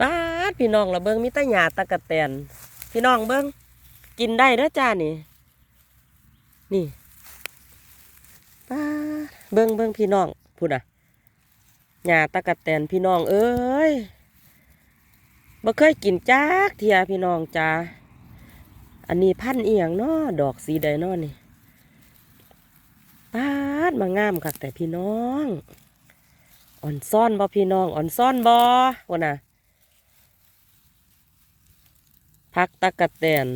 ป้าดพี่น้องละเบิงมีแตาหยาตะกะแตน พี่น้องเบิงกินได้เด้อจ้านี่ นี่ป้าดเบิงเบิงพี่น้องพูดอะหยาตะกะแตนพี่น้องเอ้ยบ่เคยกินจักเทียพี่น้องจ้าอันนี้พันธุ์อียงเนาะดอกสีใดเนาะนี่ป้าดมางามคักแต่พี่น้อง อ่อนซ่อนบ่พี่น้อง อ่อนซ่อนบ่วะน่ะ พักตะกะแตน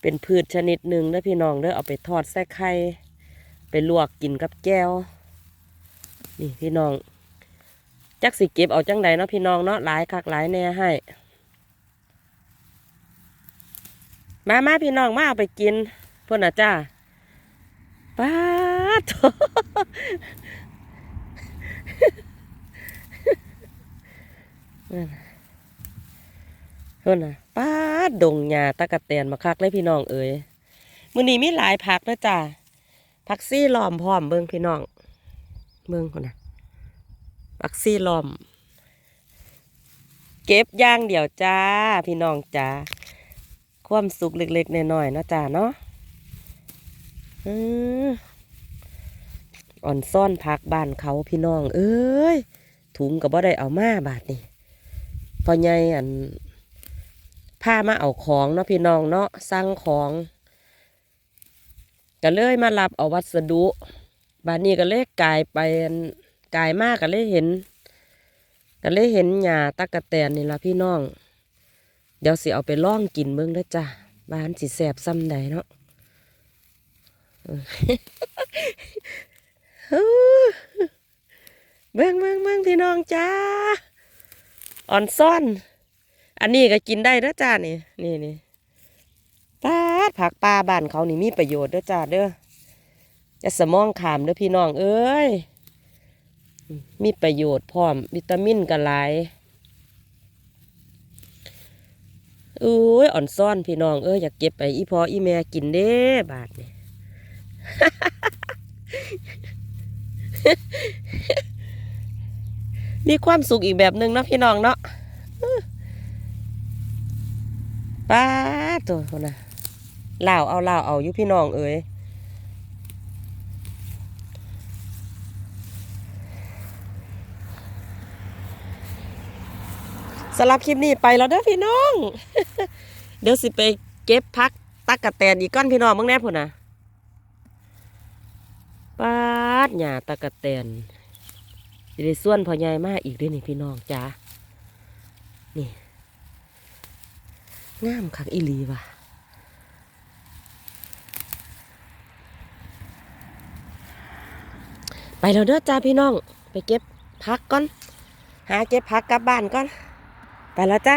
เป็นพืชชนิดหนึ่งเด้อพี่น้องเด้อเอาไปทอดใส่ไข่ไปลวกกินกับแก้ว นี่พี่น้อง จักสิเก็บเอาจังใดเนาะพี่น้องเนาะหลายคักหลายแน่ให้ มามาพี่น้องมาเอาไปกินพ่อนน่ะจ้าป้าดโถนั่น เพิ่นน่ะป้าดงหญ้าตะกะแตนมาคักเลยพี่น้องเอ๋ยมื้อนี้มีหลายผักนะจ้าผักซี่ล้อมพร้อมเบิ่งพี่น้องเบิ่งคนน่ะผักซี่ล้อม เก็บย่างเดียวจ้า พี่น้องจ้าความสุขเล็กๆน้อยๆเนาะจ้าเนาะอ่อนซ่อนผักบ้านเขาพี่น้อง เอ้ยถุงก็บ่ได้เอามาบาทนี่พอใหญ่อัน พามาเอาของเนาะพี่น้องเนาะสั่งของก็เลยมารับเอาวัสดุบานนี้ก็เลยกลายไปกลายมากก็เลยเห็น ก็เลยเห็นหญ้าตะกะแตนนี่ละพี่น้อง เดี๋ยวสิเอาไปล่องกินเบิ่งเด้อจ้ะบ้านสิแสบซ้ำใดเนาะเออเบิ่งเบิ่งเบิ่งพี่น้องจ้าอ่อนซ่อน อันนี้ก็กินได้เด้อจ้านี่นี่นี่ปาดผักปลาบ้านเขานี่มีประโยชน์เด้อจ้าเด้อจะสมองขามเด้อพี่น้องเอ้ยมีประโยชน์พร้อม วิตามินก็หลายอุ้ยอ่อนซ่อนพี่น้องเอ้ยอยากเก็บไปอีพออีแม่กินเด้บาทนี่มีความสุขอีกแบบหนึ่งเนาะพี่น้องเนาะ ป้าดตัวคนน่ะล่าเอาเหล่าเอาอยู่พี่น้องเอ๋ยสำหรับคลิปนี้ไปแล้วเด้อพี่น้อง เดี๋ยวสิไปเก็บพักตักกะแตนอีกก้อนพี่น้องมึงแน่พุ่นน่ะป้าดหญ้าตะกะแตนสิได้ส่วนพอใหญ่มากอีกด้วยนี่พี่น้องจ้านี่ งามคักอีหลีว่ะไปแล้วเด้อจ้าพี่น้อง ไปเก็บพักก่อน หาเก็บพักกลับบ้านก่อน ไปแล้วจ้า